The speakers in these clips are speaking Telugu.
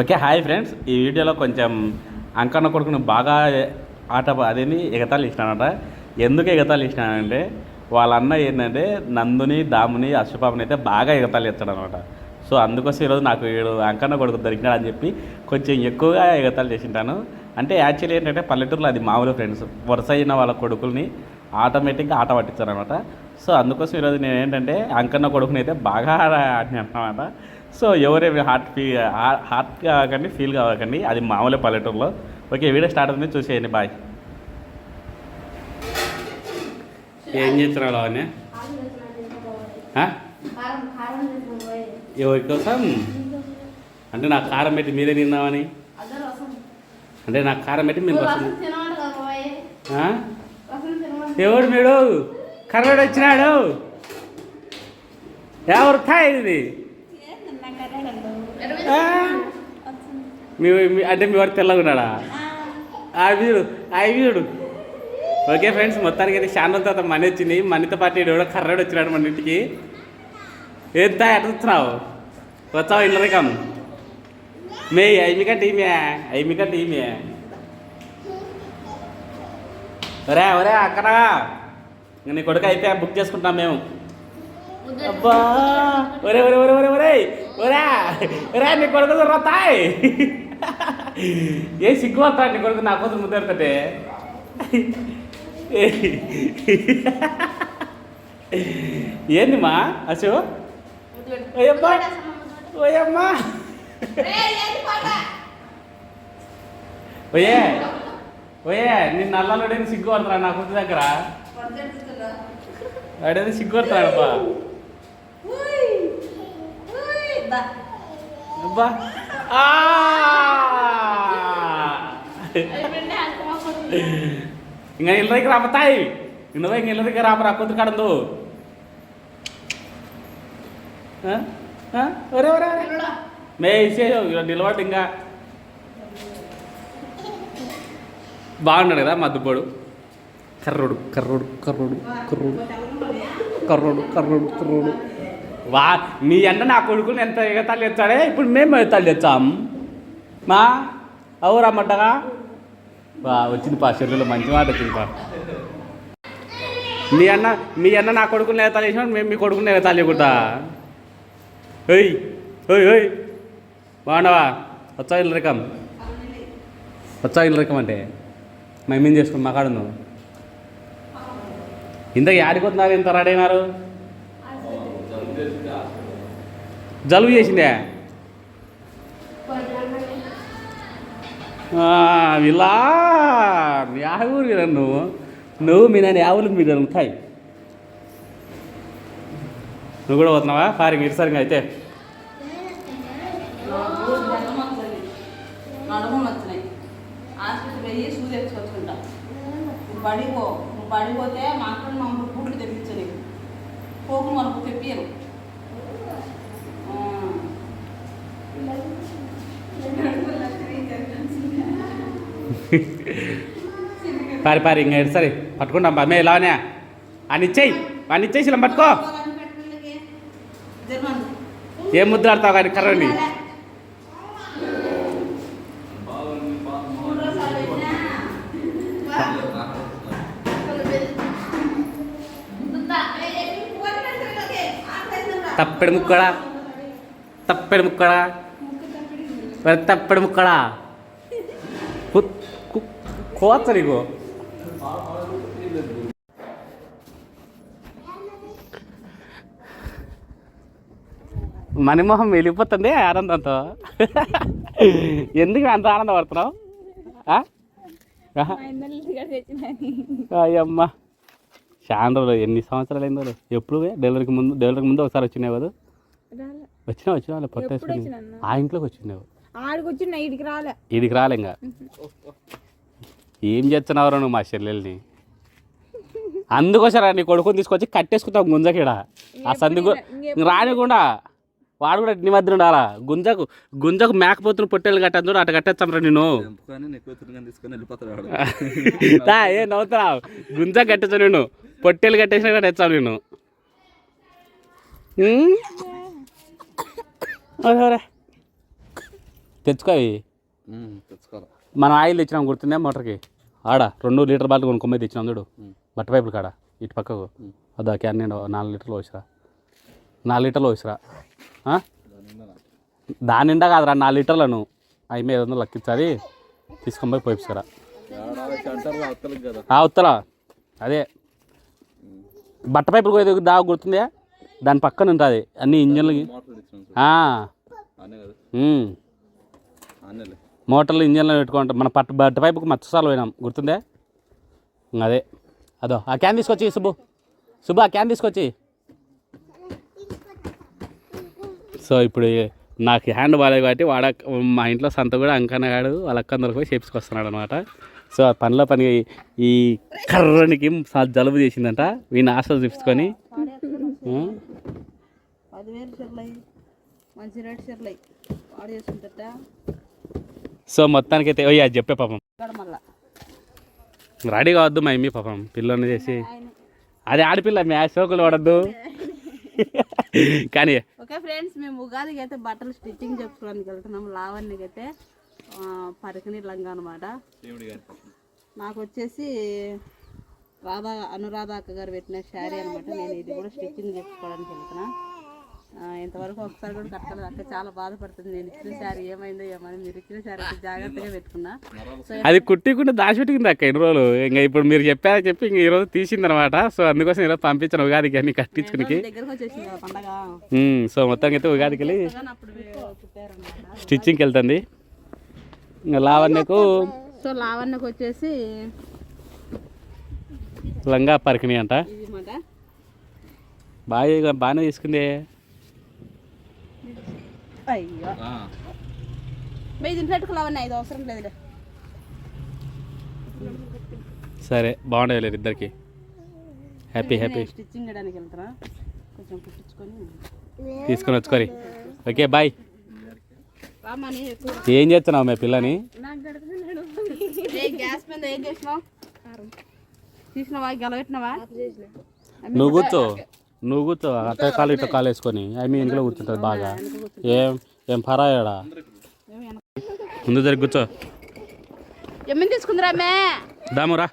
Okay hi friends. ఈ వీడియోలో కొంచెం అంకన్న కొడుకుని బాగా ఆట అదేమి ఎగతాళి ఇచ్చినానట ఎందుకు ఎగతాళి ఇచ్చినానంటే వాళ్ళ అన్న ఏంటంటే నందుని దాముని అశ్వపాపని అయితే బాగా ఎగతాళి ఇస్తాడు అనమాట సో అందుకోసం ఈరోజు నాకు అంకన్న కొడుకు దొరికినాడు అని చెప్పి కొంచెం ఎక్కువగా ఎగతాళి చేసింటాను. అంటే యాక్చువల్లీ ఏంటంటే పల్లెటూరులో అది మామూలు ఫ్రెండ్స్. వరుస అయిన వాళ్ళ కొడుకుల్ని ఆటోమేటిక్గా ఆట పట్టించారు అనమాట సో అందుకోసం ఈరోజు నేను ఏంటంటే అంకన్న కొడుకుని అయితే బాగా ఆడినా అనమాట. సో ఎవరేమి హార్ట్ ఫీ హార్ట్ కాకండి ఫీల్ కావకండి అది మామూలే పల్లెటూరులో. ఓకే వీడియో స్టార్ట్ అవుతుంది చూసేయండి బాయ్. ఏం చేస్తున్నావు అవన్నీ ఎవరి కోసం? అంటే నాకు కారం పెట్టి మీరే తిన్నామని అంటే నాకు కారం పెట్టి మీరు కోసం ఎవడు మీడు కర్రడు వచ్చినాడు. ఎవరు థాయ్ ఇది? మీ అంటే మీ వాడు తెల్లగా ఉన్నాడా? ఆ. వీడు ఆ వీడు. ఓకే ఫ్రెండ్స్ మొత్తానికి అయితే రోజుల తర్వాత మనీ వచ్చింది. మనీతో పాటు ఎవడో కర్రడు వచ్చినాడు మన ఇంటికి. ఏం తా ఎట్లా వస్తున్నావు? వచ్చావు ఇళ్ళ రకం మే ఐమిక టీమే ఐమిక టీమే ఒరే ఒరే అక్కడ? నీ కొడుకు అయితే బుక్ చేసుకుంటాం మేము. అబ్బా! ఒరే ఒరే ఒరే ఒరే ఒరే! ఒరే! ఒరే నీ కొడుకు దొరతాయి ఏ సిగ్గు వస్తా నీ కొడుకు? నా కోసం ముద్దరుతుంటే ఏంది మా అశు? ఓయబ్బా ఓయమ్మా! ఓయే! ఓయే నిన్ను నల్లలోడేది సిగ్గు పడతారా నా కూతురు దగ్గర? వాడేది సిగ్గు పడతాడబ్బా అబ్బా ఆ! ఇంకా ఇళ్ళ దగ్గర రాపతాయి ఇన్నదా ఇంక ఇళ్ళ దగ్గర రాపరా కూతురు కడందు ఒరే ఒరే ఒరే. మే ఇచ్చేసావు నిలబడి ఇంకా బాగున్నాడు కదా మద్దుపోడు కర్రోడు కర్రోడు కర్రోడు కర్రోడు కర్రోడు కర్రోడు కర్రోడు వా మీ అన్న నా కొడుకుని ఎంత తల్లి ఎత్తాడే ఇప్పుడు మేము తల్లి ఎత్తాం మా అవురమ్మటగా వా వచ్చింది పా చెల్లెలు మంచి మాట వచ్చింది పా. మీ అన్న మీ అన్న నా కొడుకుని ఎగతాళి చేసినాడు మేము మీ కొడుకుని ఎగతాళి చేయకూడదా? హోయ్ ఓయ్ ఓయ్ బాగున్నావా? వచ్చా ఇల్లు రకం? వచ్చా ఇల్లు రకం అంటే? మేమేం చేసుకుని మాకాడు నువ్వు యాడికి ఆడిపోతున్నారు ఇంత రెడీ అయినారు? జలుబు చేసిందే? ఇలా యా ఊరు నువ్వు. నువ్వు మీ నాన్న యావులు మీరు ఉంటాయి. నువ్వు కూడా పోతున్నావా? ఫారికి సరిగా అయితే. తెచ్చుకొచ్చుకుంటా పడిపో నువ్వు పడిపోతే మా అక్కడ మా బూట్లు తెప్పించని పోకు మనకు తెప్పియరు పారి పారి ఇంకా సరే పట్టుకుంటాం బా. మే ఇలానే అని ఇచ్చేయి అని ఇచ్చేసి ఇలా పట్టుకో. ఏం ముద్దులాడతావు కానీ కర్రని? మూడు ముక్కడా? పెట్టినా. తప్పెడు ముక్కడా? తప్పెడు ముక్కడా? తప్పెడు ముక్కడా కు- కు- కోత నీకు మణిమోహం వెళ్ళిపోతుంది ఆనందంతో. ఎందుకు అంత ఆనందపడుతున్నావు. అయ్యమ్మ. చాండ్రోలు ఎన్ని సంవత్సరాలు అయిందో ఎప్పుడు డెలివరీకి ముందు డెలివరీకి ముందు ఒకసారి వచ్చినావు కదా? వచ్చినా వచ్చినా వాళ్ళ పొట్ట ఎప్పుడు వేసుకుని వచ్చినా? ఆ ఇంట్లోకి వచ్చినావు ఆడికొచ్చి నైట్కి రాలే. ఇదికి రాలే ఇంకా. ఏం చేస్తున్నావు నువ్వు మా చెల్లెల్ని? అందుకోసరా నీ కొడుకుని తీసుకొచ్చి కట్టేసుకుంటావు గుంజకిడ. ఆ సంది రానికుండా వాడు కూడా నీ మధ్య ఉండాలా? గుంజకు గుంజకు మేకపోతున్న పొట్టేలు కట్టదు చూడు అటు కట్టేస్తాం రా నేను ఏ నవ్వుతున్నావు? గుంజ కట్టేస్తా నేను పొట్టేలు కట్టేసినా కట్టేస్తాను నేను ఉమ్? ఒరే, ఒరే. తెచ్చుకో అవి. ఉమ్, తెచ్చుకోవాలి? మనం ఆయిల్ తెచ్చినాం గుర్తుందా మోటార్కి? ఆడ రెండు లీటర్ బాటిల్ కొనుక్కొమ్మే తెచ్చినాం ఉమ్. బట్ట పైపులు కాడ ఇటు పక్కకు. అదా క్యాన్ నిండా నాలుగు లీటర్లు పోసిరా. నాలుగు లీటర్లు పోసిరా. ఆ? దాని నిండా కాదురా నాలుగు లీటర్లను. అవి మీద వందలు లెక్కించాలి. తీసుకొని పోయి పోయిస్తారా ఆ ఉత్తర. అదే. బట్ట పైపులు పోయేది దా గుర్తుందా? దాని పక్కన ఉంటుంది. అన్ని ఇంజన్లకి. మోటార్లు ఇంజన్లు పెట్టుకుంటాం మన పట్ట బట్ట పైపుకి మత్స్యసాలు పోయినాం. గుర్తుందే? అదే. అదో ఆ క్యాన్ తీసుకొచ్చి సుబ్బు. సుబ్బు ఆ క్యాన్ తీసుకొచ్చి. సో ఇప్పుడు నాకు హ్యాండ్ బాగాలేదు కాబట్టి వాడ మా ఇంట్లో సంత కూడా అంకనగాడు వాళ్ళ అక్కందరికి పోయి చేపించుకొస్తున్నాడు అనమాట సో ఆ పనిలో పని ఈ కర్రనికి జలుబు చేసిందంట. వీడిని ఆశలు చూపించుకొని. మంచి రేటు చీరలై వాడు సో మొత్తానికైతే ఓ అది చెప్పే పాపం. రెడీ కావద్దు మా ఇమ్మి పాపం పిల్లని చేసి. అది ఆడపిల్ల మీ ఆ సోకులు పడద్దు కానీ ఓకే ఫ్రెండ్స్ మేము ఉగాదికి అయితే బట్టలు స్టిచ్చింగ్ చెప్పుకోవడానికి వెళ్తున్నాము. లావణ్యకి అయితే పరికిణి లంగా అనమాట నాకు వచ్చేసి రాధా అనురాధ అక్క గారు పెట్టిన శారీ అనమాట నేను ఇది కూడా స్టిచ్చింగ్ చెప్పుకోవడానికి వెళ్తున్నా. ఇంతవరకు ఒకసారి కూడా కట్టలేదు. అక్క చాలా బాధపడుతుంది. నేను ఇచ్చిన శారీ ఏమైందో ఏమని మీరు ఇచ్చిన శారీ జాగ్రత్తగా పెట్టుకున్నా. అది కుట్టికుంటే దాచిపెట్టింది అక్క ఎన్ని రోజులు. ఇంకా ఇప్పుడు మీరు చెప్పారా చెప్పి ఇంక ఈరోజు తీసింది అనమాట సో అందుకోసం ఈరోజు పంపించాను ఉగాదికి అన్ని కట్టించుకునికి. సో మొత్తానికి అయితే ఉగాదికి వెళ్ళి స్టిచ్చింగ్కి వెళ్తుంది. ఇంకా లావణ్యకు సో లావణ్యకు వచ్చేసి లంగా పరికిణి అంట. బాగా బాగానే తీసుకుంది. అయ్యో. ఇంట్లో పెట్టుకో లావణ్య ఇది అవసరం లేదులే. సరే బాగుండేది లేదు ఇద్దరికి. హ్యాపీ హ్యాపీ స్టిచ్చింగ్ చేయడానికి వెళ్తారా కొంచెం కుట్టించుకొని. తీసుకొని వచ్చుకోరి ఓకే బాయ్ ఏం చేస్తున్నావు మీ పిల్లని? గ్యాస్ మీద ఏం చేసినావు? తీసినావా? గెలవెట్టినావా నువ్వు కూర్చో. నువ్వు కూర్చో అట్ట కాలు ఇట్ట కాలు వేసుకొని ఐ మీ ఇంట్లో కూర్చుంటుంది బాగా. ఏం ఏం పరాయడా? ముందు జరిగి కూర్చో. ఎమ్మిని తీసుకుందిరా మే దామురా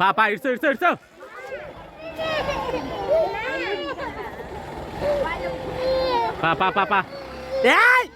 పా పా ఇడ్చో ఇడ్చో ఇడ్చో పా పా పా పా. ఏయ్!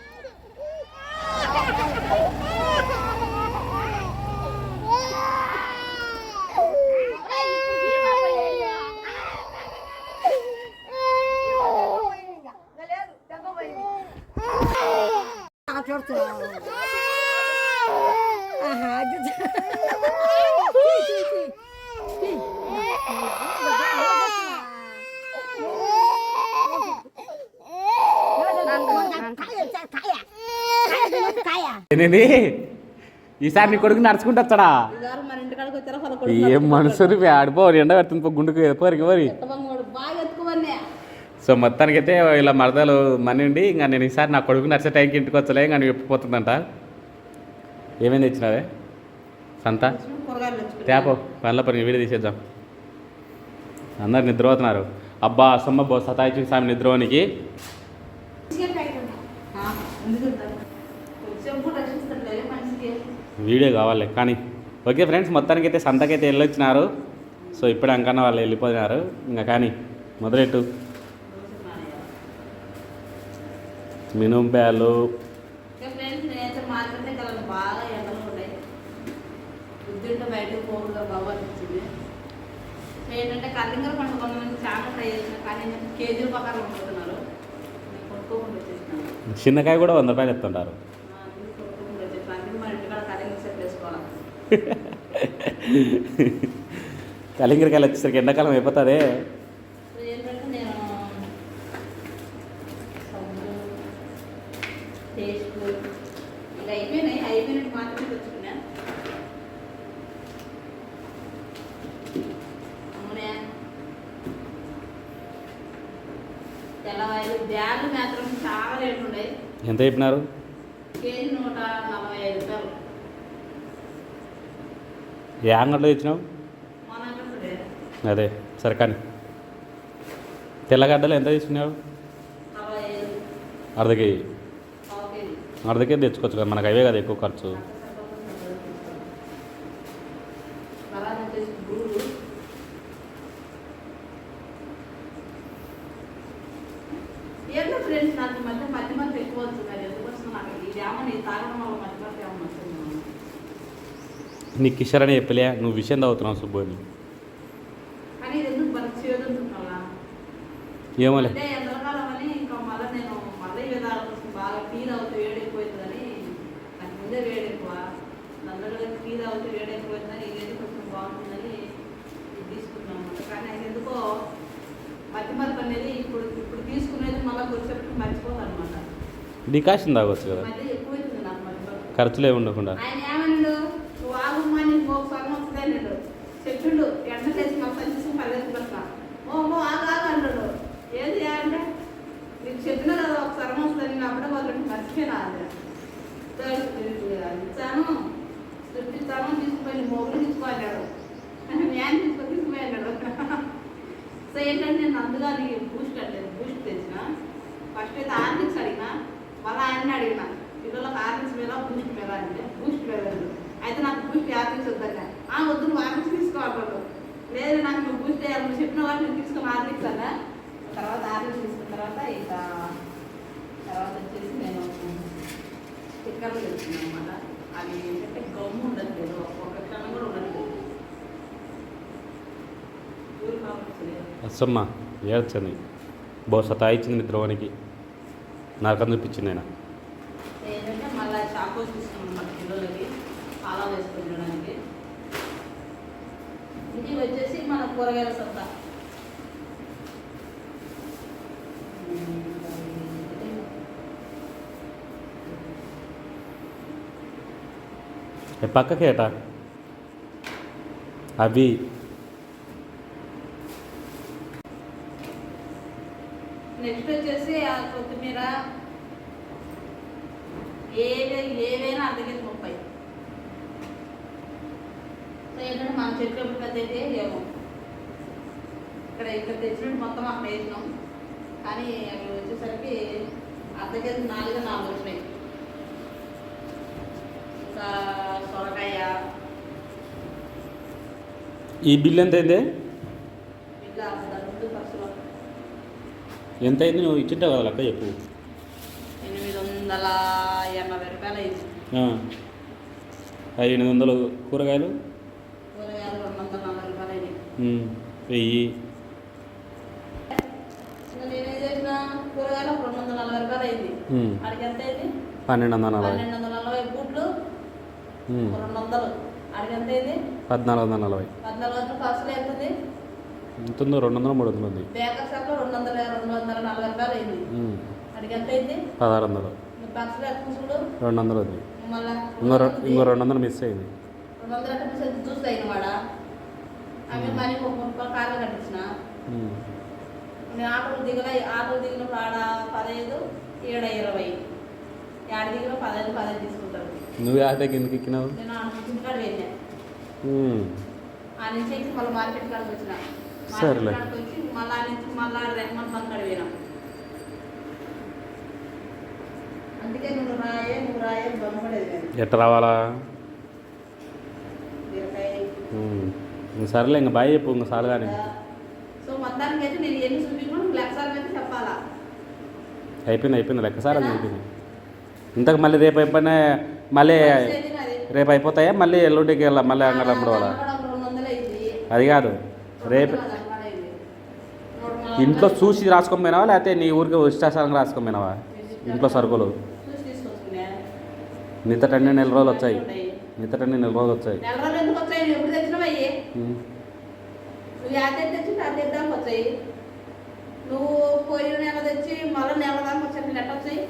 ఏంది ఈసారి నీ కొడుకు నడుచుకుంటూ వచ్చాడా? మన ఏం మనుషులు ఆడిపో ఎండ పెడుతుంది గుండుకు పోరికి పోరి. సో మొత్తానికైతే ఇలా మరదలు మనిండి ఇంకా నేను ఈసారి నా కొడుకు నడిచే టైంకి ఇంటికి వచ్చలే ఇంకా నువ్వు ఎప్పిపోతుందంట ఏమేమి తెచ్చినావే? సంత? తేపో పనిలో పని వీడియో తీసేద్దాం. అందరు నిద్రపోతున్నారు. అబ్బా సొమ్మ బో సతాయించిన స్వామి నిద్రపోనికి కొంచెం కూడా రక్షిస్తాడులే మనిషికి వీడియో కావాలి. కానీ ఓకే ఫ్రెండ్స్ మొత్తానికైతే సంతకైతే వెళ్ళొచ్చినారు. సో ఇప్పుడే అంకన్నా వాళ్ళు వెళ్ళిపోయినారు. ఇంకా కానీ మొదలెట్టు. మినుం బ్యాలు ఫ్రెండ్స్ నేనైతే మార్కెట్కి వెళ్ళాలి బాగా ఎండలు ఉన్నాయి. బుద్ధింటే బయటకు పోకుండా బాగా అనిపించింది. సో ఏంటంటే కలింగర పండు కొంతమంది చాలా ట్రై చేసిన కానీ ఏంటంటే కేజీల ప్రకారం వండుతున్నారు నేను కొట్టుకోకుండా వచ్చేసినాను. చిన్నకాయ కూడా వంద రూపాయలు ఎత్తుంటారు ఆ, అందుకే కొట్టుకోకుండా వచ్చేసినాను అందుకే మన ఇంటికాడ కలింగర సెట్ వేసుకోవాలి కలింగరకాయలు వచ్చేసరికి ఎండాకాలం అయిపోతుంది సో ఏంటంటే నేను సబ్బు టేస్ట్ ఇంకా అయిపోయినాయి అయిపోయినట్టు మాత్రమే తెచ్చుకున్నా నూనె తెల్లవాయలు బ్యాగులు మాత్రం చాలా రేట్లు ఉన్నాయి. ఎంత చెప్పినారు కేజీ నూట నలభై ఐదు రూపాయలు ఏ అంగట్లో తెచ్చినావు? అదే సరే కానీ తెల్లగడ్డలు ఎంత తీసుకున్నావు? కేజీ. అర్ధ కేజీ తెచ్చుకోవచ్చు కదా మనకు అవే కదా ఎక్కువ ఖర్చు తర్వాత వచ్చేసి గూడు ఏంటో ఫ్రెండ్స్ నాకు ఈ మధ్య మధ్య మధ్య ఎక్కువ వస్తున్నారు ఎందుకు వస్తుంది నాకు ఇది ఏమని తాగడం వల్ల మధ్య మధ్య ఏమన్నా వస్తుంది నీకు కిషోర్ అని చెప్పలే నువ్వు విషయం తాగుతున్నావు సుబ్బుని కానీ ఇది ఎందుకు మనకు చేదు ఉంటుందా ఏమోలే అంటే ఎంతకాలం అని ఇంకా మళ్ళీ నేను మళ్ళీ విధాల కోసం బాగా టీ తాగితే వేడి ఎక్కువవుతుందని నాకు ముందే వేడి ఎక్కువ నల్లగా టీ తాగితే వేడి ఎక్కువవుతుందని ఇదైతే కొంచెం బాగుంటుందని ఇది తీసుకున్నాను అన్నమాట. కానీ అది ఎందుకో మధ్య మధ్య అనేది ఇప్పుడు ఇప్పుడు తీసుకునేది మళ్ళీ వచ్చేటప్పుడు మర్చిపోతాను అనమాట డికాషన్ తాగొచ్చు కదా. ఖర్చులే ఉండకుండా ఆయన ఏమన్నాడు నువ్వు ఆగుమ్మా నీకు ఒకసారి వస్తుంది అన్నాడు చెప్పిండు ఎండ చేసి మొత్తం తీసుకుని పర్లేదు పెడతా ఓ అమ్మో ఆగు ఆగు అన్నాడు ఏది అంటే నీకు చెప్పిన కదా ఒకసారి వస్తుంది నేను అప్పుడే వాళ్ళు మర్చిపోయినా అది ఇచ్చాను స్లిప్ తీసుకుపోయి మొగులు తీసుకో అన్నాడు నేను తీసుకో తీసుకుపోయి అన్నాడు సో ఏంటంటే నేను అందుగా బూస్ట్ అట్లేదు బూస్ట్ తెచ్చిన. ఫస్ట్ అయితే ఆర్నిక్స్ అడిగిన మళ్ళీ ఆయన అడిగిన పిల్లలకు ఆర్నిక్స్ మీద బూస్ట్ మీద అంటే బూస్ట్ మీద లేదు. నాకు ఆర్నిక్స్ వద్దన్న ఆ వద్దు నువ్వు ఆర్నిక్స్ తీసుకోవాలి లేదు నాకు నువ్వు బూస్ట్ వేయాలి నువ్వు చెప్పిన వాటి నేను తీసుకుని ఆర్నిక్స్ అన్న తర్వాత ఆర్నిక్స్ తీసుకున్న తర్వాత ఇక తర్వాత వచ్చేసి నేను స్టిక్కర్లు తెచ్చుకున్నాను అనమాట అవి ఏంటంటే గమ్ము ఉండదు లేదు ఒక క్షణం కూడా ఉండదు అస్సమ్మ ఏడ్చని. బహుశా తాయిచ్చింది మీ ద్రోవానికి నరకం చూపించింది ఆయన. ఏంటంటే మళ్ళీ చాకోస్ తీసుకున్నాం మన పిల్లలకి అలా వేసుకొని తినడానికి ఇది వచ్చేసి మన కూరగాయల సత్తా ఏ పక్కకి ఏటా అవి. నెక్స్ట్ వచ్చేసి ఆ కొత్తిమీర. ఏవే ఏవైనా అర్ధకేజీ ముప్పై. సో ఏంటంటే మన చెట్లు ఎప్పుడు పెద్ద అయితే ఏమో ఇక్కడ ఇక్కడ తెచ్చినట్టు మొత్తం అక్కడ వేసినాం కానీ అవి వచ్చేసరికి అర్ధ కేజీ నాలుగు నాలుగు వచ్చినాయి. ఇంకా సొరకాయ. ఈ బిల్ ఎంత అయింది? ఎంత అయింది నువ్వు ఇచ్చింటావు కదా లెక్క చెప్పు. ఎనిమిది వందల ఎనభై రూపాయలు అయింది. ఎనిమిది వందలు కూరగాయలు? అయింది. పన్నెండు వందల నలభై. పద్నాలుగు వందల నలభై. ఎంత ఉందో రెండు వందలు మూడు వందలు ఉంది. పదహారు వందలు. రెండు వందలు ఉంది. ఇంకో రెండు వందలు మిస్ అయింది. ఒక ముప్పై కార్లు కట్టించిన. ఉమ్, నేను ఆటోలు దిగలే ఆటోలు దిగినప్పుడు ఆడ పదహైదు ఏడ ఇరవై. ఏడ దిగిన పదహైదు పదహైదు తీసుకుంటారు. నువ్వు ఆట కిందకి ఎక్కినావు? నేను ఇంటికాడ వెళ్ళా ఆ నుంచి ఎక్కి మళ్ళీ మార్కెట్ కాడికి వచ్చిన. సరేలే. వచ్చి మళ్ళీ ఆ నుంచి మళ్ళీ రెహమాన్ బంక్ కాడ పోయినాం. అందుకే నువ్వు రాయే రాయే రావాలా? ఇంక సరేలే ఇంక బాయ్ చెప్పు ఇంక సార్ కానీ సో మొత్తానికి అయితే నేను ఎన్ని లెక్కసారి అయితే చెప్పాలా? అయిపోయింది అయిపోయింది లెక్క సార్ అయిపోయింది ఇంతకు మళ్ళీ రేపు అయిపోయినా మళ్ళీ. రేపు అయిపోతాయా? మళ్ళీ ఎల్లుండికి వెళ్ళా మళ్ళీ అంగడి అప్పుడు వాళ్ళ. అది కాదు. రేపు అది ఇంట్లో చూసి రాసుకొని పోయినావా? లేకపోతే నీ ఊరికి రాసుకొని పోయినావా? ఇంట్లో సరుకులు. నిత్తటన్ని నెల రోజులు వచ్చాయి. నిత్తటన్ని నెల రోజులు వచ్చాయి నెల రోజులు ఎందుకు వచ్చాయి నువ్వు ఎప్పుడు తెచ్చినవయ్యి ఉమ్. Hmm. నువ్వు యాద తెచ్చి అది దాకా వచ్చాయి. నువ్వు పోయిన నెల తెచ్చి మళ్ళీ నెల దాకా వచ్చాయి నెట్ వచ్చాయి.